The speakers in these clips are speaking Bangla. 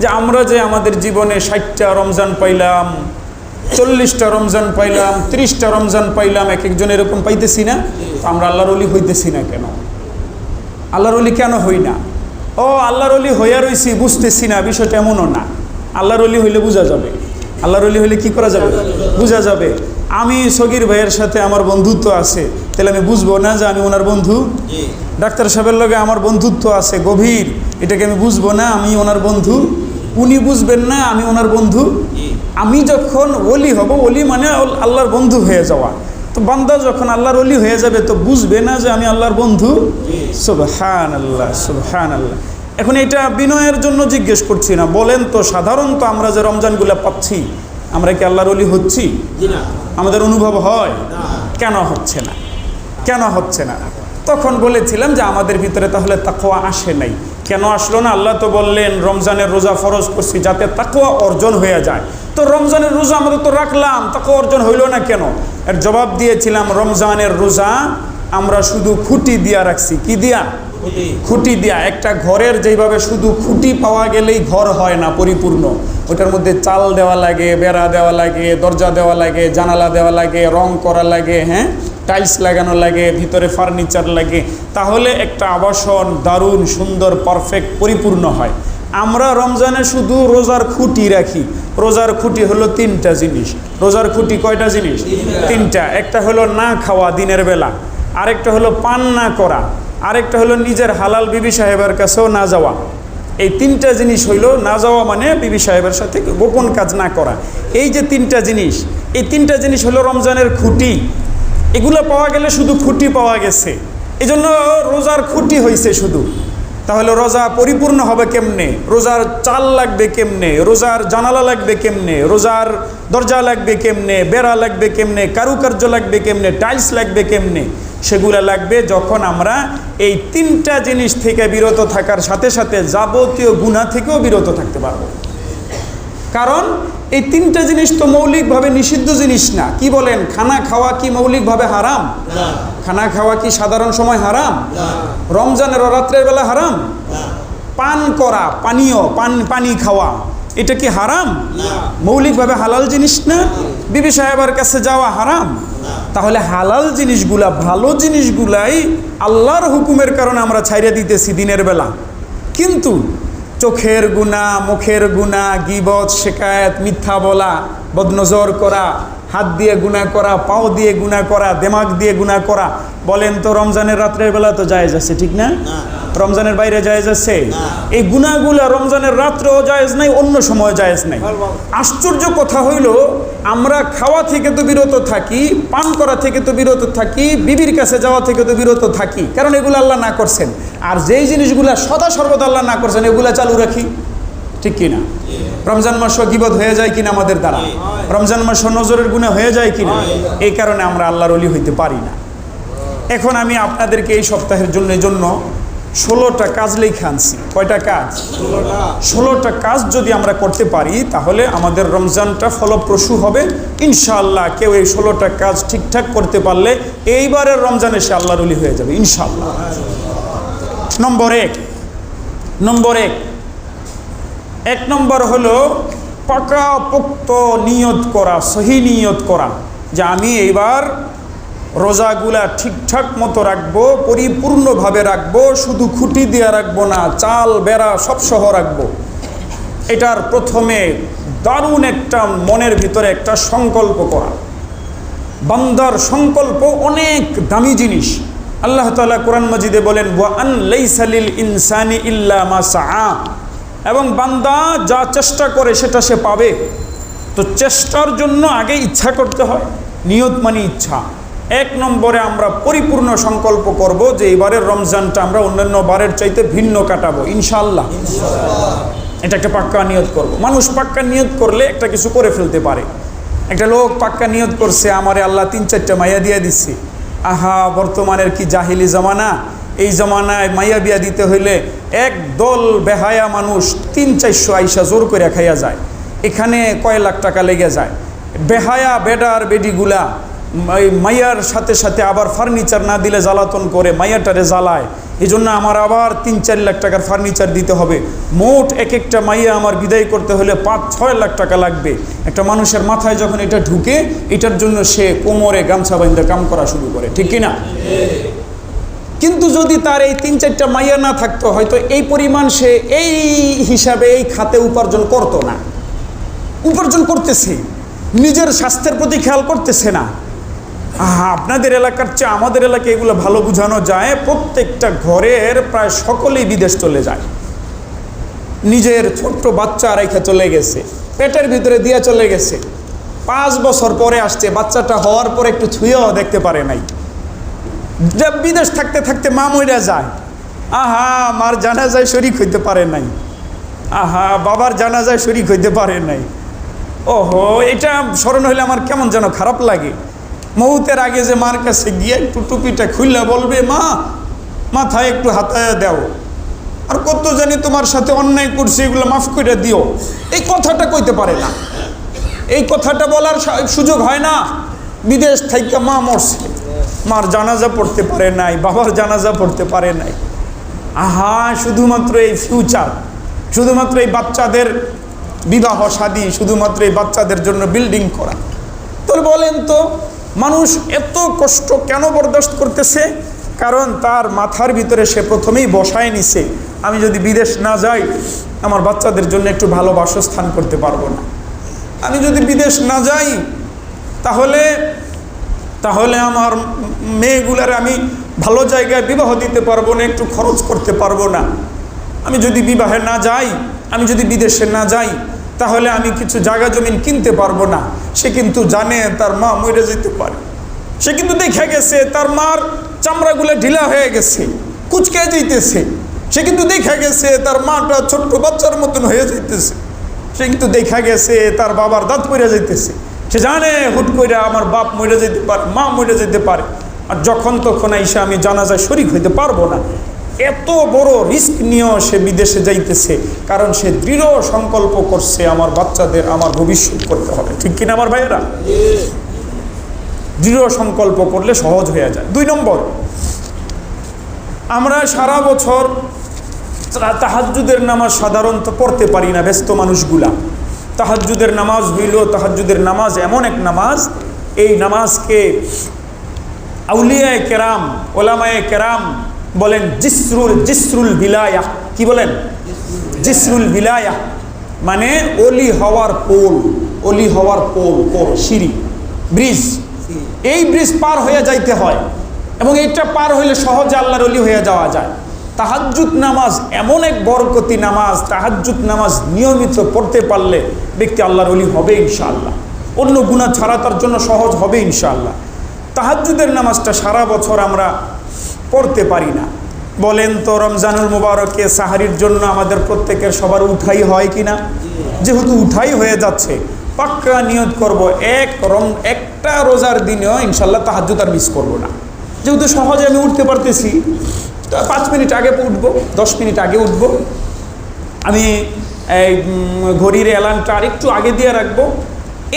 যে আমরা যে আমাদের জীবনে ষাটটা রমজান পাইলাম চল্লিশটা রমজান পাইলাম ত্রিশটা রমজান পাইলাম এক একজন এরকম পাইতেছি না তো আমরা আল্লাহর অলি হইতেছি না কেন? আল্লাহর অলি কেন হই না? ও আল্লাহর অলি হইয়া রইছি বুঝতেছি না বিষয়টা এমনও না। আল্লাহর অলি হইলে বোঝা যাবে। আল্লাহর অলি হইলে কি করা যাবে? বোঝা যাবে। আমি সগির ভাইয়ের সাথে আমার বন্ধুত্ব আছে তাহলে আমি বুঝব না যে আমি ওনার বন্ধু? ডাক্তার সাহেবের লগে আমার বন্ধুত্ব আছে গভীর। এটাকে আমি বুঝব না আমি ওনার বন্ধু? উনি বুঝবেন না আমি ওনার বন্ধু। আমি যখন অলি হব অলি মানে আল- আল্লাহর বন্ধু হয়ে যাওয়া। তো বান্দা যখন আল্লাহর অলি হয়ে যাবে তো বুঝবে না যে আমি আল্লাহর বন্ধু। সুবহান আল্লাহ সুবহান আল্লাহ এখন এটা বিনয়ের জন্য জিজ্ঞেস করছি না। বলেন তো সাধারণত আমরা যে রমজানগুলো পাচ্ছি আমরা কি আল্লাহর অলি হচ্ছি? আমাদের অনুভব হয়? কেন হচ্ছে না? কেন হচ্ছে না? তখন বলেছিলাম যে আমাদের ভিতরে তাহলে তাকোয়া আসে নাই। কেন আসলো না? আল্লাহ তো বললেন রমজানের রোজা ফরজ করছি যাতে তাকোয়া অর্জন হয়ে যায়। তো রমজানের রোজা আমাদের তো রাখলাম তাকোয়া অর্জন হইল না কেন? এর জবাব দিয়েছিলাম রমজানের রোজা আমরা শুধু খুঁটি দিয়া রাখছি। কি দিয়া? খুঁটি। দিয়া। একটা ঘরের যেভাবে শুধু খুঁটি পাওয়া গেলেই ঘর হয় না পরিপূর্ণ। ওটার মধ্যে চাল দেওয়া লাগে বেড়া দেওয়া লাগে দরজা দেওয়া লাগে জানালা দেওয়া লাগে রং করা লাগে হ্যাঁ? টাইলস লাগানো লাগে, ভিতরে ফার্নিচার লাগে, তাহলে একটা আবাসন দারুণ, সুন্দর পারফেক্ট পরিপূর্ণ হয়। আমরা রমজানে শুধু রোজার খুঁটি রাখি। রোজার খুঁটি হলো তিনটা জিনিস। রোজার খুঁটি কয়টা জিনিস? তিনটা। একটা হলো না খাওয়া দিনের বেলা। আরেকটা হলো পান না করা। আরেকটা হলো নিজের হালাল বিবি সাহেবের কাছেও না যাওয়া। এই তিনটা জিনিস হইল না যাওয়া মানে বিবি সাহেবের সাথে গোপন কাজ না করা। এই যে তিনটা জিনিস, এই তিনটা জিনিস হলো রমজানের খুঁটি। এগুলো পাওয়া গেলে শুধু খুঁটি পাওয়া গেছে। এই জন্য রোজার খুঁটি হয়েছে শুধু। তাহলে রোজা পরিপূর্ণ হবে কেমনে? রোজার চাল লাগবে কেমনে? রোজার জানালা লাগবে কেমনে? রোজার দরজা লাগবে কেমনে? বেড়া লাগবে কেমনে? কারুকার্য লাগবে কেমনে? টাইলস লাগবে কেমনে? সেগুলা লাগবে যখন আমরা এই তিনটা জিনিস থেকে বিরত থাকার সাথে সাথে যাবতীয় গুণা থেকেও বিরত থাকতে পারব। কারণ এই তিনটা জিনিস তো মৌলিকভাবে নিষিদ্ধ জিনিস না। কি বলেন? খানা খাওয়া কি মৌলিকভাবে হারাম? খানা খাওয়া কি সাধারণ সময় হারাম? রমজানের রাত্রের বেলা হারাম? পান করা পানীয় পান পানি খাওয়া এটা কি হারাম? মৌলিকভাবে হালাল জিনিস না? বিবি সাহেবের কাছে যাওয়া হারাম? তাহলে হালাল জিনিসগুলা ভালো জিনিসগুলাই আল্লাহর হুকুমের কারণে আমরা ছাইরে দিতেছি দিনের বেলা। কিন্তু চোখের গুণা মুখের গুণা গিবত শেখায়ত মিথ্যা বলা বদনজর করা হাত দিয়ে গুণা করা পাও দিয়ে গুণা করা দেমাগ দিয়ে গুণা করা। বলেন তো রমজানের রাত্রের বেলা তো যায় যাচ্ছে ঠিক না? রমজানের বাইরে জায়েজ আছে? এই গুণাগুলা রমজানের রাত্রেও জায়েজ নাই অন্য সময় জায়েজ নাই। আশ্চর্য কথা হইল আমরা খাওয়া থেকে তো বিরত থাকি পান করা থেকে তো বিরত থাকি বিবির কাছে যাওয়া থেকে তো বিরত থাকি কারণ এগুলো আল্লাহ না করছেন। আর যেই জিনিসগুলা সদা সর্বদা আল্লাহ না করছেন এগুলা চালু রাখি। ঠিক কিনা? রমজান মাস গিবত হয়ে যায় কিনা আমাদের দ্বারা? রমজান মাস নজরের গুণে হয়ে যায় কিনা? এই কারণে আমরা আল্লাহর অলি হইতে পারি না। এখন আমি আপনাদেরকে এই সপ্তাহের জন্য জন্য ষোলোটা কাজ লেখা আনছি। কয়টা কাজ? ষোলোটা কাজ যদি আমরা করতে পারি, তাহলে আমাদের রমজানটা ফলপ্রসূ হবে। ইনশাআল্লাহ কেউ এই ষোলোটা কাজ ঠিকঠাক করতে পারলে এইবারের রমজানে সে আল্লাহর অলি হয়ে যাবে, ইনশাআল্লাহ। নম্বর এক। নম্বর এক। এক নম্বর হলো পাকা পোক্ত নিয়ত করা, সহি নিয়ত করা, যে আমি এইবার রোজাগুলা ঠিকঠাক মতো রাখব, পরিপূর্ণভাবে রাখব, শুধু খুঁটি দিয়ে রাখব না, চাল, বেড়া সব সহ রাখব। এটার প্রথমে দারুণ একটা মনের ভিতরে একটা সংকল্প করা। বান্দার সংকল্প অনেক দামি জিনিস। আল্লাহ তাআলা কোরআন মজিদে বলেন ইনসানি ইল্লা মা সাআ। এবং বান্দা যা চেষ্টা করে সেটা সে পাবে। তো চেষ্টার জন্য আগে ইচ্ছা করতে হয় নিয়ত মানে ইচ্ছা। এক নম্বরে আমরা পরিপূর্ণ সংকল্প করব যে এবারের রমজানটা আমরা অন্যান্য বারের চাইতে ভিন্ন কাটাবো ইনশাল্লাহ এটা একটা পাক্কা নিয়ত করব। মানুষ পাক্কা নিয়ত করলে একটা কিছু করে ফেলতে পারে। একটা লোক পাক্কা নিয়ত করছে আমারে আল্লাহ তিন চারটা মাইয়া দিয়ে দিচ্ছে আহা বর্তমানের কি জাহিলি জমানা? এই জমানায় মাইয়া বিয়া দিতে হইলে এক দল বেহায়া মানুষ তিন চারশো আইসা জোর করে খাইয়া যায়। এখানে কয় লাখ টাকা লেগে যায়। বেহায়া বেডার বেডিগুলা মাইয়ার সাথে সাথে আবার ফার্নিচার না দিলে জ্বালাতন করে মাইয়াটারে জ্বালায়। এই জন্য আমার আবার তিন চার লাখ টাকার ফার্নিচার দিতে হবে। মোট এক একটা মাইয়া আমার বিদায় করতে হলে পাঁচ ছয় লাখ টাকা লাগবে। একটা মানুষের মাথায় যখন এটা ঢুকে, এটার জন্য সে কোমরে গামছা বাইন্দা কাম করা শুরু করে। ঠিক কিনা? কিন্তু যদি তার এই তিন চারটা মাইয়া না থাকতো, হয়তো এই পরিমাণ সে এই হিসাবে এই খাতে উপার্জন করতো না। উপার্জন করতেছে, নিজের স্বাস্থ্যের প্রতি খেয়াল করতেছে না। আপনাদের এলাকার চেয়ে আমাদের এলাকায় এগুলো ভালো বোঝানো যায়, প্রত্যেকটা ঘরের প্রায় সকলেই বিদেশ চলে যায়। নিজের ছোট্ট বাচ্চা রেখে চলে গেছে, পেটের ভিতরে দিয়ে চলে গেছে। পাঁচ বছর পরে আসছে, বাচ্চাটা হওয়ার পরে একটু ছুঁয়েও দেখতে পারে নাই। যে বিদেশ থাকতে থাকতে মা মইরা যায়। আহা, মার জানাজায় শরিক হইতে পারে নাই। আহা, বাবার জানাজায় শরিক হইতে পারে নাই। ওহো, এটা স্মরণ হইলে আমার কেমন যেন খারাপ লাগে। মৌতের আগে যে মার কাছে গিয়ে একটু টুপিটা খুললে বলবে, মা, মাথায় একটু হাতায় দাও। আর কত জানি তোমার সাথে অন্যায় করছি, এগুলো মাফ করে দিও। এই কথাটা কইতে পারে না। এই কথাটা বলার সুযোগ হয় না। বিদেশ থেকে মা মরছে। মার জানাজা পড়তে পারে নাই, বাবার জানাজা পড়তে পারে নাই। আহা, শুধুমাত্র এই ফিউচার শুধুমাত্র এই বাচ্চাদের বিবাহ শাদী শুধুমাত্র এই বাচ্চাদের জন্য বিল্ডিং করা। তো বলেন তো, মানুষ এত কষ্ট কেন বরদাস্ত করতেছে? কারণ তার মাথার ভিতরে সে প্রথমেই বসায় নিছে, আমি যদি বিদেশ না যাই, আমার বাচ্চাদের জন্য একটু ভালো বাসস্থান করতে পারব না। আমি যদি বিদেশ না যাই, তাহলে তাহলে আমার মেয়েগুলার আমি ভালো জায়গায় বিবাহ দিতে পারব না, একটু খরচ করতে পারব না। আমি যদি বিবাহে না যাই, আমি যদি বিদেশে না যাই, তাহলে আমি কিছু জায়গা জমিন কিনতে পারব না। সে কিন্তু জানে তার মা মরে যেতে পারে। সে কিন্তু দেখে গেছে তার মার চামড়াগুলো ঢিলা হয়ে গেছে, কুচকে যেতেছে সে কিন্তু দেখা গেছে তার মাটা ছোট্ট বাচ্চার মতন হয়ে যাইতেছে। সে কিন্তু দেখা গেছে তার বাবার দাঁত পড়ে যাইতেছে। সে জানে, হুট করে আমার বাপ মরে যেতে পারে, মা মরে যেতে পারে। আর যখন তখন এসে আমি জানাজায় শরিক হইতে পারব না। এত বড় রিস্ক নিয়েও সে বিদেশে যাইতেছে, কারণ সে দৃঢ় সংকল্প করছে আমার বাচ্চাদের আমার ভবিষ্যৎ করতে হবে। ঠিক কিনা আমার ভাইয়েরা? দৃঢ় সংকল্প করলে সহজ হয়ে যায়। দুই নম্বর, আমরা সারা বছর তাহাজ্জুদের নামাজ সাধারণত পড়তে পারি না ব্যস্ত মানুষগুলা। তাহাজ্জুদের নামাজ হইল, তাহাজ্জুদের নামাজ এমন এক নামাজ, এই নামাজকে আউলিয়ায় কেরাম, ওলামায়ে কেরাম বলেন, জিসরুল জিসরুল বিলায়া, কি বলেন? জিসরুল বিলায়া মানে অলি হওয়ার পোল, অলি হওয়ার পোল পোল, সিঁড়ি, ব্রিজ। এই ব্রিজ পার হয়ে যাইতে হয় এবং এইটা পার হইলে সহজে আল্লাহর অলি হয়ে যাওয়া যায়। তাহাজ্জুদ নামাজ এমন এক বরকতি নামাজ, তাহাজ্জুদ নামাজ নিয়মিত পড়তে পারলে ব্যক্তি আল্লাহর অলি হবে ইনশাআল্লাহ। অন্য গুণা ছাড়া তার জন্য সহজ হবে ইনশাআল্লাহ। তাহাজ্জুদের নামাজটা সারা বছর আমরা পড়তে পারি না। বলেন তো, রমজানুল মুবারকে সাহারির জন্য আমাদের প্রত্যেকের সবার উঠাই হয় কি না যেহেতু উঠাই হয়ে যাচ্ছে পাক্কা নিয়ত করব এক রম, একটা রোজার দিনেও ইনশাল্লাহ তাহাজ্জুদ আর মিস করব না। যেহেতু সহজে আমি উঠতে পারতেছি পাঁচ মিনিট আগে উঠবো, দশ মিনিট আগে উঠবো। আমি এই ঘড়ির অ্যালার্মটা আর একটু আগে দিয়ে রাখব।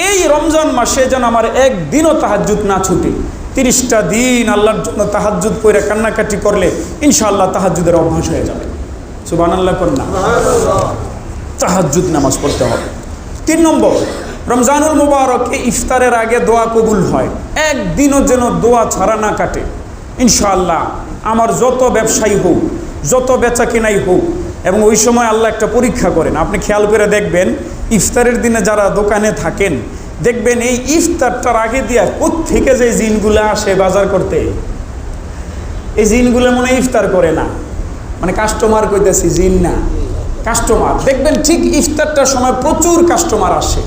এই রমজান মাসে যেন আমার একদিনও তাহাজ্জুদ না ছুটে। তিরিশটা দিন আল্লাহর জন্য তাহাজ্জুদ করে কান্নাকাটি করলে ইনশাআল্লাহ তাহাজ্জুদের অভ্যাস হয়ে যাবে। সুবান আল্লাহ কন্যা তাহাজ্জুদ নামাজ পড়তে হবে। তিন নম্বর, রমজানুল মুবারকে ইফতারের আগে দোয়া কবুল হয়। একদিনও যেন দোয়া ছাড়া না কাটে। ইনশাআল্লাহ, আমার যত ব্যবসায়ী হোক, যত বেচা কেনাই হোক, এবং ওই সময় আল্লাহ একটা পরীক্ষা করেন। আপনি খেয়াল করে দেখবেন, ইফতারের দিনে যারা দোকানে থাকেন, দেখবেন এই ইফতারটার আগে দিয়া থেকে যে জিনগুলো আসে বাজার করতে? এই জিনগুলো মনে ইফতার করে না। মানে কাস্টমার কইতেছি, জিন না। কাস্টমার দেখবেন ঠিক ইফতারটার সময় প্রচুর কাস্টমার আসে।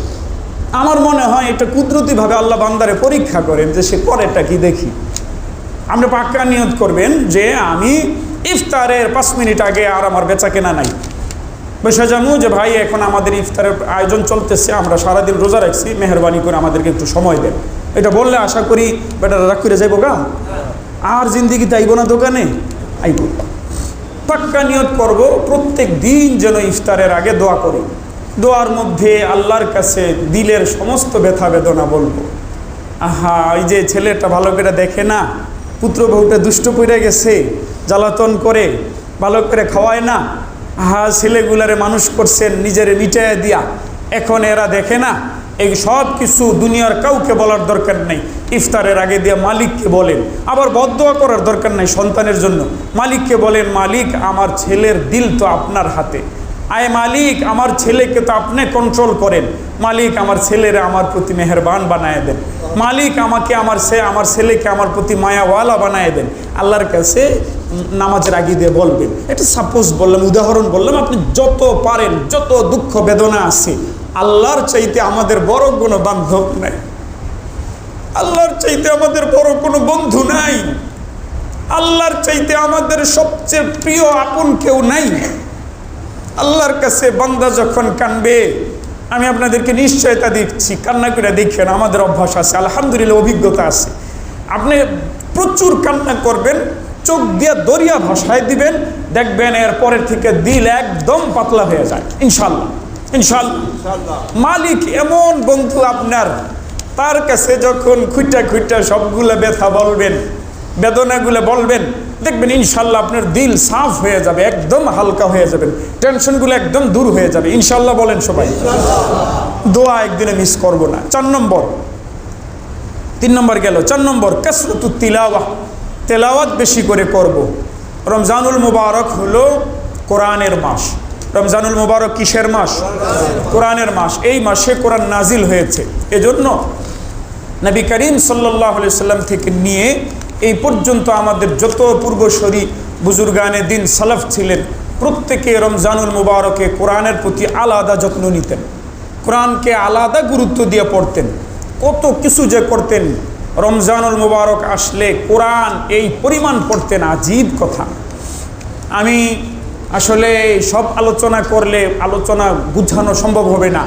আমার মনে হয় এটা কুদরতিভাবে আল্লাহ বান্দারে পরীক্ষা করেন যে সে করেটা কি দেখি। আপনি পাক্কা নিয়ত করবেন যে আমি ইফতারের পাঁচ মিনিট আগে আর আমার বেচা কেনা নাই। বসে জানু যে ভাই, এখন আমাদের ইফতারের আয়োজন চলতেছে, আমরা সারাদিন রোজা রাখছি, মেহরবানি করে আমাদেরকে একটু সময় দেন। এটা বললে আশা করি বেটা রাগ করে যাইব গা। আর জিন্দিগিতে আইব না দোকানে? আইব। পাক্কা নিয়ত করব, প্রত্যেক দিন যেন ইফতারের আগে দোয়া করি। দোয়ার মধ্যে আল্লাহর কাছে দিলের সমস্ত ব্যথা বেদনা বলব। আহা ওই যে ছেলেটা ভালো করে দেখে না পুত্র বউটা দুষ্ট পড়ে গেছে, জ্বালাতন করে ভালো করে খাওয়ায় না। হা ছেলেগুলারে মানুষ করছেন, নিজের মিটাইয়া দিয়া। এখন এরা দেখে না, এই সব কিছু দুনিয়ার কাউকে বলার দরকার নেই। ইফতারের আগে দিয়ে মালিককে বলেন, আবার বদোয়া করার দরকার নাই সন্তানের জন্য। মালিককে বলেন, মালিক, আমার ছেলের দিল তো আপনার হাতে। আয় মালিক, আমার ছেলেকে তো আপনি কন্ট্রোল করেন। মালিক, আমার ছেলেরা আমার প্রতি মেহরবান বানায় দেন। মালিক, আমাকে আমার সে, আমার ছেলেকে আমার প্রতি মায়াওয়ালা বানায় দেন। আল্লাহর কাছে নামাজের আগে দিয়ে বলবেন। এটা সাপোজ বললাম, উদাহরণ বললাম, আপনি যত পারেন, যত দুঃখ বেদনা আছে, আল্লাহর চাইতে আমাদের বড় কোনো বান্ধব নাই। আল্লাহর চাইতে আমাদের বড় কোনো বন্ধু নাই। আল্লাহর চাইতে আমাদের সবচেয়ে প্রিয় আপন কেউ নাই। আল্লাহর কাছে বান্দা যখন কানবে আমি আপনাদেরকে নিশ্চয়তা দিচ্ছি কান্না করে দেখেন আমাদের অভ্যাস আছে আলহামদুলিল্লাহ অভিজ্ঞতা আছে। আপনি প্রচুর কান্না করবেন চোখ দিয়ে দরিয়া ভাষায় দিবেন দেখবেন এর পরের থেকে দিল একদম পাতলা হয়ে যায় ইনশাল্লাহ ইনশাল্লাহ মালিক এমন বন্ধু আপনার তার কাছে যখন খুঁটা খুঁটা সবগুলো ব্যথা বলবেন বেদনাগুলো বলবেন দেখবেন ইনশাল্লাহ আপনার দিল সাফ হয়ে যাবে, একদম হালকা হয়ে যাবেন। টেনশনগুলো একদম দূর হয়ে যাবে। ইনশাল্লাহ বলেন সবাই। দোয়া একদিনে মিস করব না। চার নম্বর। তিন নম্বর গেল। চার নম্বর, কাসরতু তিলাওয়া তেলাওয়াত বেশি করে করব। রমজানুল মুবারক হলো কোরআনের মাস। রমজানুল মুবারক কিসের মাস? কোরআনের মাস। এই মাসে কোরআন নাজিল হয়েছে। এজন্য নবী করিম সাল্লাহ সাল্লাম থেকে নিয়ে এই পর্যন্ত আমাদের যত পূর্ব পূর্বসরী বুজুর্গানে দিন সালাফ ছিলেন, প্রত্যেকে রমজানুল মুবারকে কোরআনের প্রতি আলাদা যত্ন নিতেন। কোরআনকে আলাদা গুরুত্ব দিয়ে পড়তেন। কত কিছু যে করতেন, রমজানুল মুবারক আসলে কোরআন এই পরিমাণ পড়তেন আজীব কথা। আমি আসলে সব আলোচনা করলে আলোচনা গুছানো সম্ভব হবে না।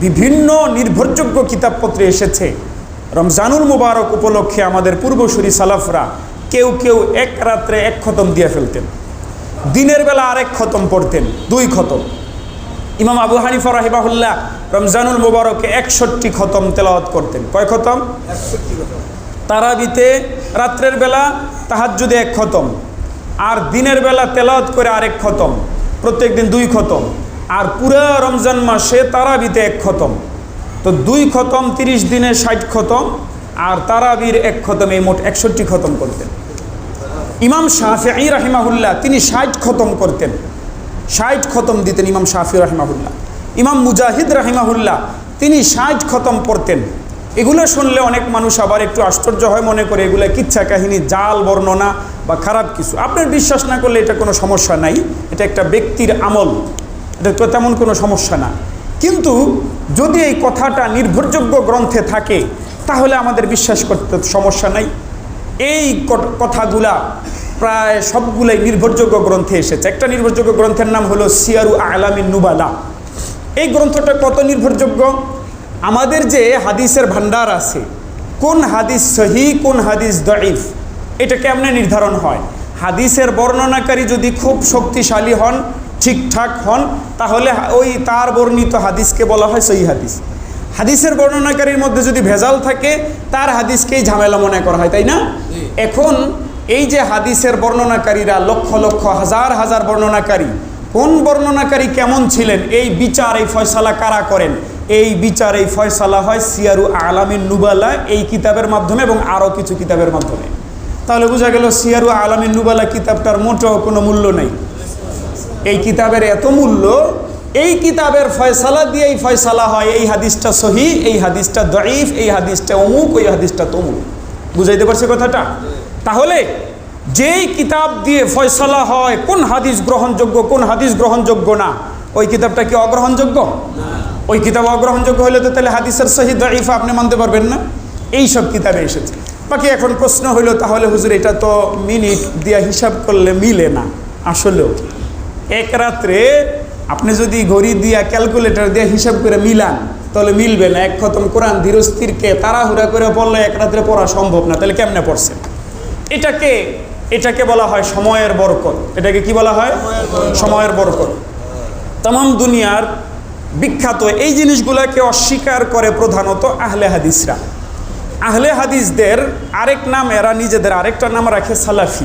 বিভিন্ন নির্ভরযোগ্য কিতাবপত্রে এসেছে। রমজানুল মুবারক উপলক্ষে আমাদের পূর্বসূরি সালাফরা কেউ কেউ এক রাত্রে এক খতম দিয়ে ফেলতেন। দিনের বেলা আরেক খতম পড়তেন দুই খতম। ইমাম আবু হানিফা রাহিবাহুল্লাহ রমজানুল মুবারকে একষট্টি খতম তেলাওয়াত করতেন। কয় খতম? তারাবিতে রাত্রের বেলা তাহাজ্জুদে এক খতম আর দিনের বেলা তেলাওয়াত করে আরেক খতম প্রত্যেক দিন দুই খতম আর পুরা রমজান মাসে তারাবিতে এক খতম। তো দুই খতম, তিরিশ দিনে ষাট খতম, আর তারাবির এক খতম এই মোট একষট্টি খতম করতেন। ইমাম শাহি রাহিমাহুল্লাহ, তিনি ষাট খতম করতেন। ষাট খতম দিতেন ইমাম শাফি রাহিমাহুল্লাহ। ইমাম মুজাহিদ রাহিমাহুল্লাহ, তিনি ষাট খতম পড়তেন। এগুলো শুনলে অনেক মানুষ আবার একটু আশ্চর্য হয় মনে করে, এগুলো কিচ্ছা কাহিনী, জাল, বর্ণনা বা খারাপ কিছু। আপনার বিশ্বাস না করলে এটা কোনো সমস্যা নাই। এটা একটা ব্যক্তির আমল। এটা তো তেমন কোনো সমস্যা না। কিন্তু যদি এই কথাটা নির্ভরযোগ্য গ্রন্থে থাকে, তাহলে আমাদের বিশ্বাস করতে সমস্যা নাই। এই কথাগুলা প্রায় সবগুলাই নির্ভরযোগ্য গ্রন্থে এসেছে। একটা নির্ভরযোগ্য গ্রন্থের নাম হলো সিয়ারু আলামিন নুবালা। এই গ্রন্থটা কত নির্ভরযোগ্য? আমাদের যে হাদিসের ভান্ডার আছে, কোন হাদিস সহি, কোন হাদিস দইফ এটা কেমনে নির্ধারণ হয়? হাদিসের বর্ণনাকারী যদি খুব শক্তিশালী হন ঠিকঠাক হন তাহলে ওই তার বর্ণিত হাদিসকে বলা হয় সহি হাদিস। হাদিসের বর্ণনাকারীর মধ্যে যদি ভেজাল থাকে তার হাদিসকেই ঝামেলা মনে করা হয় তাই না? এখন এই যে হাদিসের বর্ণনাকারীরা লক্ষ লক্ষ হাজার হাজার বর্ণনাকারী কোন বর্ণনাকারী কেমন ছিলেন? এই বিচার এই ফয়সালা কারা করেন? এই বিচার এই ফয়সালা হয় সিয়ারু আলামিন নুবালা এই কিতাবের মাধ্যমে এবং আরও কিছু কিতাবের মাধ্যমে। তাহলে বোঝা গেল সিয়ারু আলামিন নুবালা কিতাবটার মোটেও কোনো মূল্য নেই। এই কিতাবের এত মূল্য এই কিতাবের ফয়সালা দিয়ে এই ফয়সালা হয় এই হাদিসটা সহি এই হাদিসটা দরিফ এই হাদিসটা অমুক ওই হাদিসটা তমুক। বুঝাইতে পারছি কথাটা? তাহলে যেই কিতাব দিয়ে ফয়সালা হয় কোন হাদিস গ্রহণযোগ্য কোন হাদিস গ্রহণযোগ্য না? ওই কিতাবটা কি অগ্রহণযোগ্য? ওই কিতাব অগ্রহণযোগ্য হলে তো তাহলে হাদিসের সহি দরিফা আপনি মানতে পারবেন না? এই সব কিতাবে এসেছে। বাকি এখন প্রশ্ন হইল তাহলে হুজুর এটা তো মিনিট দিয়া হিসাব করলে মিলে না আসলেও। এক রাত্রে আপনি যদি ঘড়ি দিয়া ক্যালকুলেটর দিয়ে হিসাব করে মিলান, তাহলে মিলবে না। এক খতম কোরআন ধীরস্থিরকে তাড়াহুড়া করে পড়লে এক রাত্রে পড়া সম্ভব না। তাহলে কেমনে পড়ছে? এটাকে এটাকে বলা হয় সময়ের বরকত। এটাকে কি বলা হয়? সময়ের বরকত। তাম দুনিয়ার বিখ্যাত এই জিনিসগুলোকে অস্বীকার করে প্রধানত আহলে হাদিসরা। আহলে হাদিসদের আরেক নাম, এরা নিজেদের আরেকটা নাম রাখে সালাফি।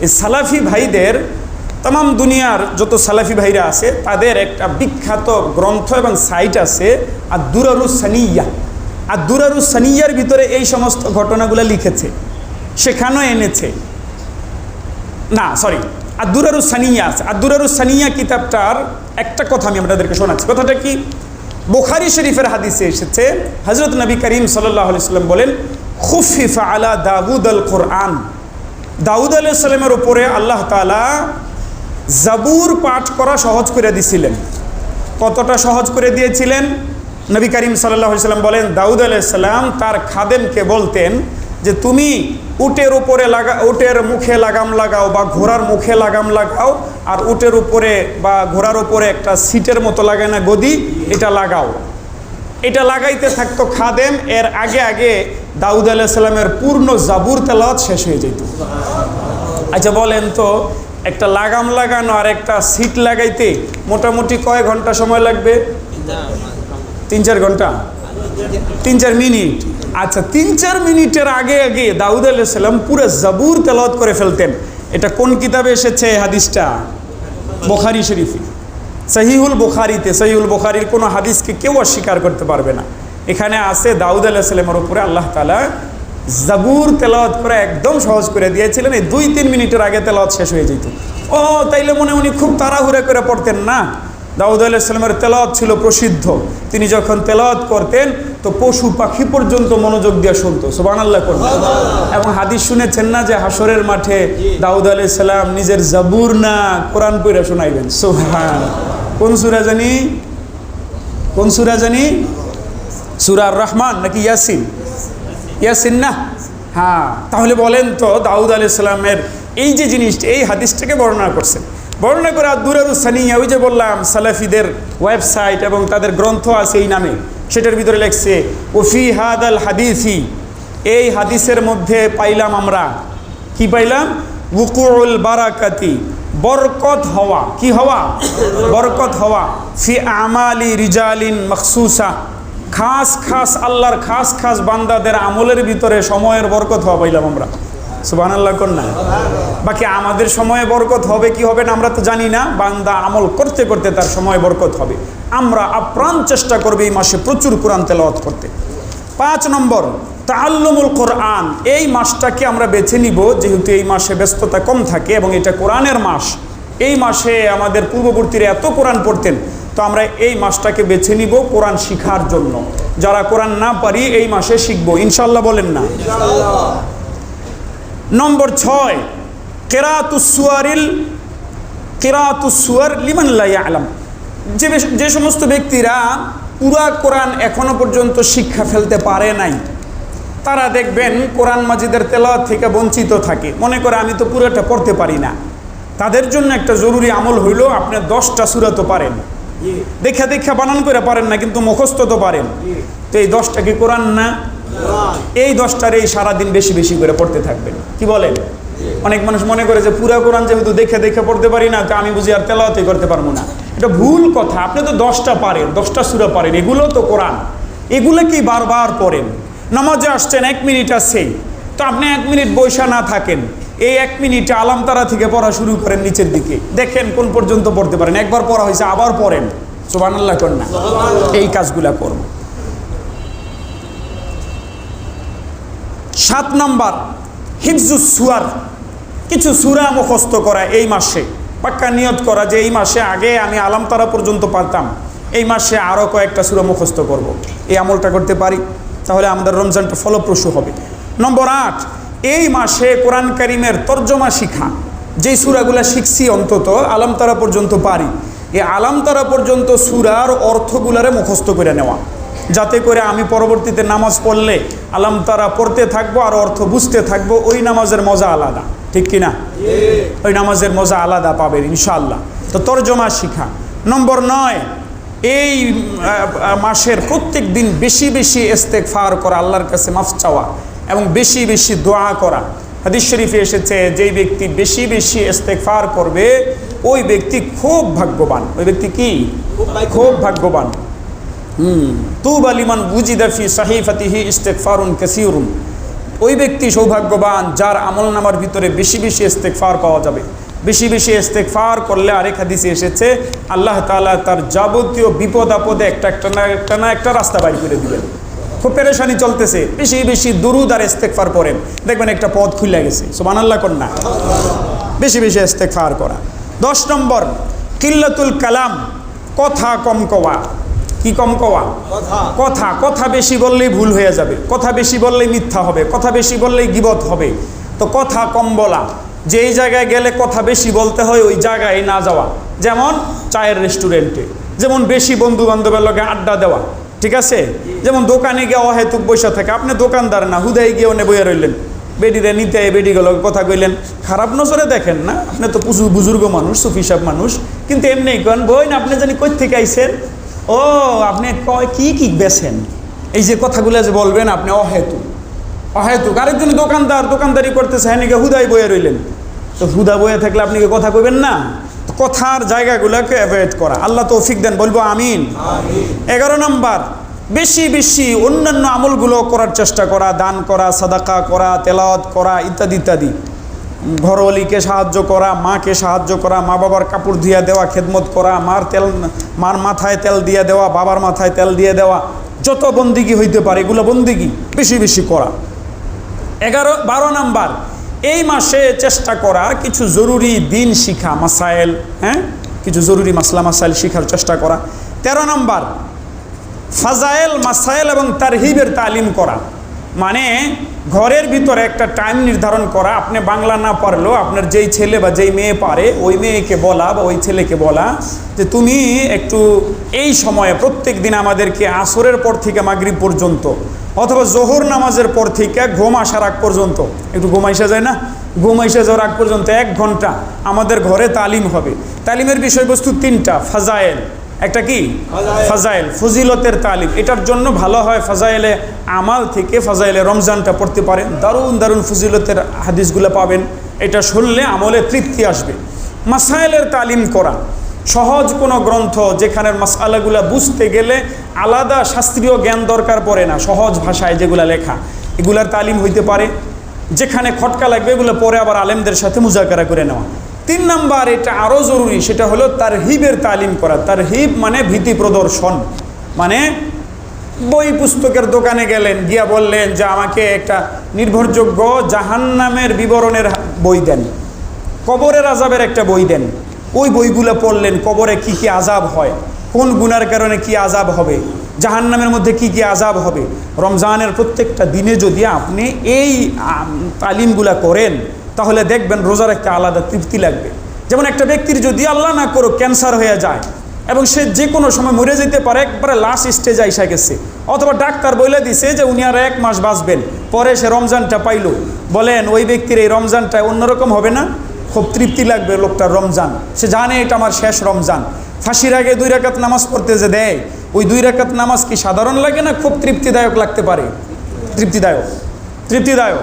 এই সালাফি ভাইদের তাম দুনিয়ার যত সালাফি ভাইরা আছে, তাদের একটা বিখ্যাত গ্রন্থ এবং সাইট আছে আর দুরারু সানিয়া আর দুরারু সানিয়ার ভিতরে এই সমস্ত ঘটনাগুলো লিখেছে। সেখানেও এনেছে। না সরি আদুরারু সানিয়া আছে। আদুরারু সানিয়া কিতাবটার একটা কথা আমি আপনাদেরকে শোনাচ্ছি। কথাটা কি? বোখারি শরীফের হাদিসে এসেছে হজরত নবী করিম সাল্লাম বলেন, খুফিফা আলা দাউদ আল কোরআন দাউদ আলাহ সাল্লামের উপরে আল্লাহ তালা জাবুর পাঠ করা সহজ করে দিছিলেন। কতটা সহজ করে দিয়েছিলেন? নবী করিম সাল্লাহ সাল্লাম বলেন, দাউদ আলাইসাল্লাম তার খাদেমকে বলতেন যে, তুমি উটের উপরে লাগা, উটের মুখে লাগাম লাগাও বা ঘোড়ার মুখে লাগাম লাগাও আর উটের উপরে বা ঘোড়ার উপরে একটা সিটের মতো লাগায় না, গদি, এটা লাগাও। এটা লাগাইতে থাকতো খাদেম, এর আগে আগে দাউদ আলাইসাল্লামের পূর্ণ জাবুর তেলাওয়াত শেষ হয়ে যেত। আচ্ছা বলেন তো একটা লাগাম লাগানো আর একটা সিট লাগাইতে মোটামুটি কয় ঘণ্টা সময় লাগবে? তিন চার ঘণ্টা? তিন চার মিনিট। আচ্ছা তিন চার মিনিটের আগে আগে দাউদ আলাইসাল্লাম পুরো জাবুর তেলাওয়াত করে ফেলতেন। এটা কোন কিতাবে এসেছে হাদিসটা? বোখারি শরীফি। সহিহুল বুখারিতে। সহিহুল বুখারির কোনো হাদিসকে কেউ অস্বীকার করতে পারবে না। এখানে আছে দাউদ আলাহিসাল্লামের উপরে আল্লাহ তালা জাবুর তেলাওয়াত করে একদম সহজ করে দিয়েছিলেন। এই দুই তিন মিনিটের আগে তেলাওয়াত শেষ হয়ে যেত। ও, তাইলে মনে উনি খুব তাড়াহুড়া করে পড়তেন না? দাউদ আলাহিসাল্লামের তেলাওয়াত ছিল প্রসিদ্ধ। তিনি যখন তেলাওয়াত করতেন, তো পশু পাখি পর্যন্ত মনোযোগ দিয়ে শুনতো। সুবান আল্লাহ করতেন এবং হাদিস শুনেছেন না যে হাসরের মাঠে দাউদ আলাইসাল্লাম নিজের জাবুর না কোরআন পড়ে শোনাইবেন? সুহান কোন সুরা জানি? কোন সুরা জানি? সুরার রহমান নাকি ইয়াসিন? ইয়াসিন না হ্যাঁ তাহলে বলেন তো দাউদ আলাইসাল্লামের এই যে জিনিসটা, এই হাদিসটাকে বর্ণনা করছেন। বর্ণনা করে আদুরারু সানিয়া, ওই যে বললাম, সালাফিদের ওয়েবসাইট এবং তাদের গ্রন্থ আছে এই নামে, সেটার ভিতরে লেখছে, ওফি হাদ আল হাদিসি এই হাদিসের মধ্যে পাইলাম আমরা, কি পাইলাম? উকুল বারাকাতি বরকত হওয়া, কি হওয়া? বরকত হওয়া, ফি আমালি রিজালিন মখসুসা খাস খাস আল্লাহর খাস খাস বান্দাদের আমলের ভিতরে সময়ের বরকত হওয়া পাইলাম আমরা। সুবান আল্লাহ কন্যা বাকি আমাদের সময়ে বরকত হবে কি হবে না আমরা তো জানি না। বান্দা আমল করতে করতে তার সময় বরকত হবে। আমরা আপ্রাণ চেষ্টা করবে এই মাসে প্রচুর কোরআন তেলাওয়াত করতে। পাঁচ নম্বর তাল্লুমুল কোরআন। এই মাসটাকে আমরা বেছে নিব, যেহেতু এই মাসে ব্যস্ততা কম থাকে এবং এটা কোরআনের মাস। এই মাসে আমাদের পূর্ববর্তীরা এত কোরআন পড়তেন তো আমরা এই মাসটাকে বেছে নিব কোরআন শিখার জন্য। যারা কোরআন না পারি, এই মাসে শিখব। ইনশাল্লাহ বলেন না। নম্বর ছয় কেরাতুসুয়ারিল কেরাতুসুয়ার লিমান্লাই আলম যে যে সমস্ত ব্যক্তিরা পুরা কোরআন এখনও পর্যন্ত শিক্ষা ফেলতে পারে নাই, তারা দেখবেন কোরআন মাজিদের তেলাওয়াত থেকে বঞ্চিত থাকে। মনে করে, আমি তো পুরোটা পড়তে পারি না। তাদের জন্য একটা জরুরি আমল হইল, আপনি দশটা সুরা তো পারেন। দেখা দেখা বানান করে পারেন না, কিন্তু মুখস্থ তো পারেন। তো এই দশটা কি কোরআন না? এই দশটার এই সারাদিন বেশি বেশি করে পড়তে থাকবেন। কি বলেন? অনেক মানুষ মনে করে যে পুরা কোরআন যেহেতু দেখে দেখে পড়তে পারি না, তো আমি বুঝি আর তেলাওয়াতই করতে পারব না। এটা ভুল কথা, আপনি তো দশটা পারেন, দশটা সুরা পারেন, এগুলো তো কোরআন। এগুলো কি বারবার পড়েন? নামাজে আসছেন, এক মিনিট আসছেই তো আপনি এক মিনিট বৈশা না থাকেন। এই এক মিনিটে আলামতারা থেকে পড়া শুরু করেন নিচের দিকে। দেখেন কোন পর্যন্ত পড়তে পারেন। একবার পড়া হয়েছে, আবার পড়েন। সোবান আল্লাহ কন্যা এই কাজগুলা করব সাত নাম্বার হিফজুস সুয়ার। কিছু সুরা মুখস্থ করা এই মাসে। পাক্কা নিয়ত করা যে এই মাসে আগে আমি আলামতারা পর্যন্ত পারতাম। এই মাসে আরও কয়েকটা সুরা মুখস্থ করব। এই আমলটা করতে পারি, তাহলে আমাদের রমজানটা ফলপ্রসূ হবে। নম্বর আট এই মাসে কোরআন করিমের তর্জমা শিখা। যেই সুরাগুলা শিখছি অন্তত আলামতারা পর্যন্ত পারি। এই আলামতারা পর্যন্ত সুরার অর্থগুলারে মুখস্থ করে নেওয়া। যাতে করে আমি পরবর্তীতে নামাজ পড়লে আলাম তারা পড়তে থাকব আর অর্থ বুঝতে থাকব ওই নামাজের মজা আলাদা। ঠিক কিনা? ওই নামাজের মজা আলাদা পাবেন ইনশাল্লাহ তো তর্জমা শিখা। নম্বর নয় এই মাসের প্রত্যেক দিন বেশি বেশি ইস্তেক ফার করা আল্লাহর কাছে মাফ চাওয়া। এবং বেশি বেশি দোয়া করা। হাদিস শরীফে এসেছে, যেই ব্যক্তি বেশি বেশি ইস্তেক ফার করবে, ওই ব্যক্তি খুব ভাগ্যবান। ওই ব্যক্তি কি? খুব ভাগ্যবান। তুবা লিমান বুজিদা ফি সাহিফাতিহি ইস্তেগফারুন কাসীরুন। ওই ব্যক্তি সৌভাগ্যবান যার আমল নামার ভিতরে বেশি বেশি ইস্তেকফার পাওয়া যাবে। বেশি বেশি ইস্তেকফার করলে আরেক হাদিসে এসেছে, আল্লাহ তাআলা তার যাবতীয় বিপদ আপদে একটা একটা না একটা না একটা রাস্তা বাইর করে দিবেন। খুব পেরেশানি চলতেছে। বেশি বেশি দুরুদ আর ইস্তেকফার করেন দেখবেন একটা পথ খুলে গেছে। সোমান আল্লাহ কন্যা বেশি বেশি ইস্তেকফার করা। দশ নম্বর কিল্লাতুল কালাম কথা কম কওয়া। কি কম কওয়া? কথা। কথা বেশি বললেই ভুল হয়ে যাবে। কথা বেশি বললেই মিথ্যা হবে। কথা বেশি বললেই গিবত হবে। তো কথা কম বলা। যেই জায়গায় গেলে কথা বেশি বলতে হয় ওই জায়গায় না যাওয়া। যেমন চায়ের রেস্টুরেন্টে যেমন বেশি বন্ধু বান্ধবের লগে আড্ডা দেওয়া। ঠিক আছে? যেমন দোকানে গিয়ে অহেতুক বৈশা থাকে, আপনি দোকানদার না হুদাই গিয়ে ওনে বইয়া রইলেন। বেডিরে নিতে বেডিগুলো কথা কইলেন, খারাপ নজরে দেখেন না? আপনি তো প্রচুর বুজুর্গ মানুষ সুফিসাব মানুষ, কিন্তু এমনি কন বই না আপনি জানি কই থেকে আইছেন? ও, আপনি কয়, কি কি বেছেন? এই যে কথাগুলো যে বলবেন, আপনি অহেতুক। অহেতুক। আরেকজন দোকানদার, দোকানদারি করতেছে হ্যাঁ হুদাই বয়ে রইলেন। তো হুদা বয়ে থাকলে আপনি কথা কইবেন না? কথার জায়গাগুলোকে অ্যাভয়েড করা। আল্লাহ তৌফিক দেন বলব আমিন। এগারো নম্বর বেশি বেশি অন্যান্য আমলগুলো করার চেষ্টা করা দান করা সাদাকা করা তেলাওয়াত করা ইত্যাদি ইত্যাদি। ঘরওয়ালিকে সাহায্য করা মাকে সাহায্য করা মা বাবার কাপড় ধুইয়া দেওয়া খেদমত করা মার তেল মার মাথায় তেল দিয়ে দেওয়া বাবার মাথায় তেল দিয়ে দেওয়া যত বন্দিগি হইতে পারে এগুলো বন্দিগি বেশি বেশি করা। এগারো বারো নাম্বার এই মাসে চেষ্টা করা কিছু জরুরি দিন শিখা, মাসাইল হ্যাঁ? কিছু জরুরি মাসলা, মাসাইল শিখার চেষ্টা করা। তেরো নম্বর, ফাজাইল, মাসাইল এবং তারহিবের তালিম করা। মানে ঘরের ভিতরে একটা টাইম নির্ধারণ করা। আপনি বাংলা না পারলেও আপনার যেই ছেলে বা যেই মেয়ে পারে, ওই মেয়েকে বলা বা ওই ছেলেকে বলা যে, তুমি একটু এই সময়ে প্রত্যেক দিন আমাদেরকে আসরের পর থেকে মাগরিব পর্যন্ত অথবা জোহর নামাজের পর থেকে ঘুম আসার আগ পর্যন্ত একটু ঘুম আইসা যায় না? ঘুম আইসা যাওয়ার আগ পর্যন্ত এক ঘণ্টা আমাদের ঘরে তালিম হবে। তালিমের বিষয়বস্তু তিনটা ফাজায়েল। একটা কি? ফাজাইল ফজিলতের তালিম। এটার জন্য ভালো হয় ফাজাইলে আমাল থেকে ফাজাইলে রমজানটা পড়তে পারেন। দারুণ দারুণ ফজিলতের হাদিসগুলো পাবেন। এটা শুনলে আমলে তৃপ্তি আসবে। মাসাইলের তালিম করা। সহজ কোনো গ্রন্থ যেখানের মাসালাগুলা বুঝতে গেলে আলাদা শাস্ত্রীয় জ্ঞান দরকার পড়ে না, সহজ ভাষায় যেগুলা লেখা। এগুলার তালিম হইতে পারে, যেখানে খটকা লাগবে এগুলো পরে আবার আলেমদের সাথে মুজাকারা করে নেওয়া। তিন নাম্বার, এটা আরও জরুরি, সেটা হলো তার হিবের তালিম করা। তার হিব মানে ভীতি প্রদর্শন। মানে বই পুস্তকের দোকানে গেলেন, গিয়া বললেন যে আমাকে একটা নির্ভরযোগ্য জাহান্নামের বিবরণের বই দেন, কবরের আজাবের একটা বই দেন। ওই বইগুলো পড়লেন, কবরে কি কি আজাব হয়? কোন গুনার কারণে কি আজাব হবে? জাহান্নামের মধ্যে কি কি আজাব হবে? রমজানের প্রত্যেকটা দিনে যদি আপনি এই তালিমগুলা করেন, তাহলে দেখবেন রোজার একটা আলাদা তৃপ্তি লাগবে। যেমন একটা ব্যক্তির যদি আল্লাহ না করো ক্যান্সার হয়ে যায়, এবং সে যে কোনো সময় মরে যেতে পারে, একবারে লাস্ট স্টেজে আইসা গেছে। অথবা ডাক্তার বলে দিছে যে উনি আর এক মাস বাঁচবেন, পরে সে রমজানটা পাইলো। বলেন, ওই ব্যক্তির এই রমজানটা অন্যরকম হবে না? খুব তৃপ্তি লাগবে লোকটার রমজান। সে জানে এটা আমার শেষ রমজান। ফাঁসির আগে দুই রাকাত নামাজ পড়তে যে দেয়, ওই দুই রাকাত নামাজ কি সাধারণ লাগে না খুব তৃপ্তিদায়ক লাগতে পারে? তৃপ্তিদায়ক। তৃপ্তিদায়ক।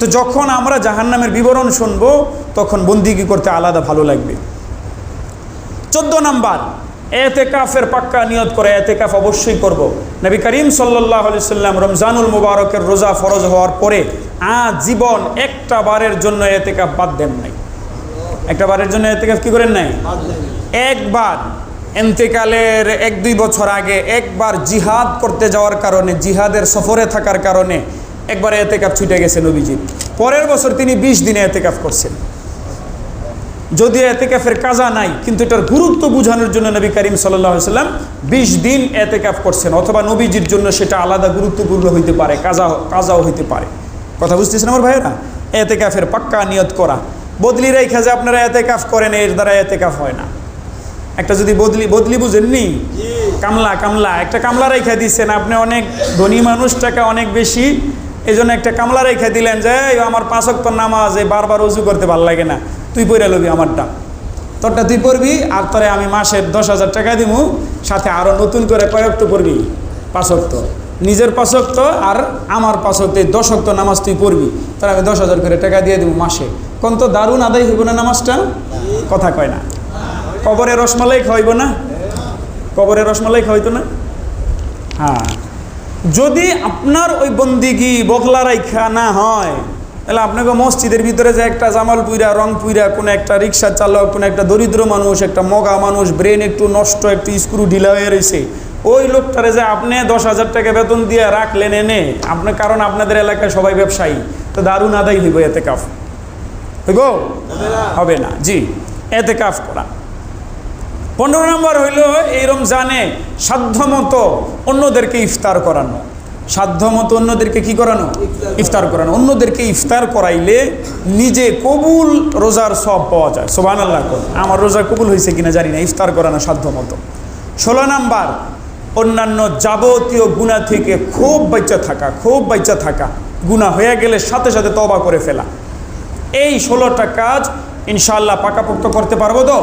তো যখন আমরা জাহান্নামের বিবরণ শুনব, তখন বন্দিগি করতে আলাদা ভালো লাগবে। চোদ্দ নাম্বার, এতেকাফের পাক্কা নিয়ত করে এতেকাফ অবশ্যই করব। নবী করিম সাল্লাহ সাল্লাম রমজানুল মুবারকের রোজা ফরজ হওয়ার পরে আজ জীবন একটা বারের জন্য এতেকাফ বাদ দেন নাই। একটা বারের জন্য এতেকাফ কি করেন নাই? একবার এন্তেকালের এক দুই বছর আগে একবার জিহাদ করতে যাওয়ার কারণে জিহাদের সফরে থাকার কারণে একবার এতেকাফ ছুটে গেছে নবীজি পরের বছর তিনি বিশ দিনে এতেকাফ করছেন। যদিও এতেকাফের কাজা নাই কিন্তু এটার গুরুত্ব বোঝানোর জন্য নবী করিম সাল্লাম বিশ দিন এতেকাফ করছেন অথবা নবীজির জন্য সেটা আলাদা গুরুত্বপূর্ণ হইতে পারে কাজা কাজাও হইতে পারে। কথা বুঝতেছেন আমার ভাইয়েরা? এতেকাফের পাক্কা নিয়ত করা। বদলি রেখা যে আপনারা এতে কাফ করেন এর দ্বারা এতে কাফ হয় না। একটা যদি বদলি বদলি বুঝেননি কামলা কামলা। একটা কামলা রেখা দিচ্ছেন আপনি অনেক ধনী মানুষ টাকা অনেক বেশি এই জন্য একটা কামলা রেখা দিলেন যে আমার পাঁচক নামাজ এই বারবার উজু করতে ভালো লাগে না। তুই পড়ে লবি আমারটা। তোরটা তুই পড়বি আর তোরে আমি মাসের দশ হাজার টাকা দিমু সাথে আরও নতুন করে কয়েকটা পড়বি পাঁচক্ত নিজের পাঁচক্ত আর আমার পাঁচক্ত দশক্ত নামাজ তুই পড়বি তোর আমি দশ হাজার করে টাকা দিয়ে দেবো মাসে। কোন তো দারুণ আদায় হইব না নামাজটা? কথা কয় না। কবরে রসমালাই খাওয়াইব না? কবরে রসমালাই খাওয়াইতো না? হ্যাঁ। যদি আপনার ওই বন্দিগি বগলা রাইখা না হয় তাহলে আপনাকে মসজিদের ভিতরে যে একটা জামাল পুইরা, রং পুইরা, কোনো একটা রিক্সা চালক, কোনো একটা দরিদ্র মানুষ, একটা মগা মানুষ ব্রেন একটু নষ্ট, একটু স্ক্রু ঢিলা হয়ে রয়েছে ওই লোকটারে যে আপনি দশ হাজার টাকা বেতন দিয়ে রাখলেন এনে, আপনার কারণ আপনাদের এলাকায় সবাই ব্যবসায়ী, তো দারুণ আদায় হইব এতে কাফ। হইব? হবে না, জি, এতে কাফ করা। পনেরো নম্বর হইল, এই রমজানে সাধ্যমতো অন্যদেরকে ইফতার করানো। সাধ্যমতো অন্যদেরকে কি করানো? ইফতার করানো। অন্যদেরকে ইফতার করাইলে নিজে কবুল রোজার সব পাওয়া যায়। সোবান আল্লাহ করুন। আমার রোজা কবুল হয়েছে কিনা জানি না, ইফতার করানো সাধ্যমতো। ষোলো নাম্বার, অন্যান্য যাবতীয় গুণা থেকে খুব বাচ্চা থাকা, খুব বাচ্চা থাকা। গুণা হয়ে গেলে সাথে সাথে তবা করে ফেলা। এই ষোলোটা কাজ ইনশাআল্লাহ পাকাপোক্ত করতে পারব তো?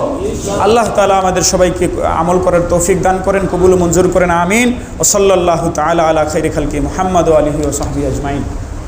আল্লাহ তালা আমাদের সবাইকে আমল করার তৌফিক দান করেন, কবুল মঞ্জুর করেন, আমিন। ও সাল্লাহ তালা আলা খাই খালকি মোহাম্মদ আলহি ও সাহবি আজমাইন।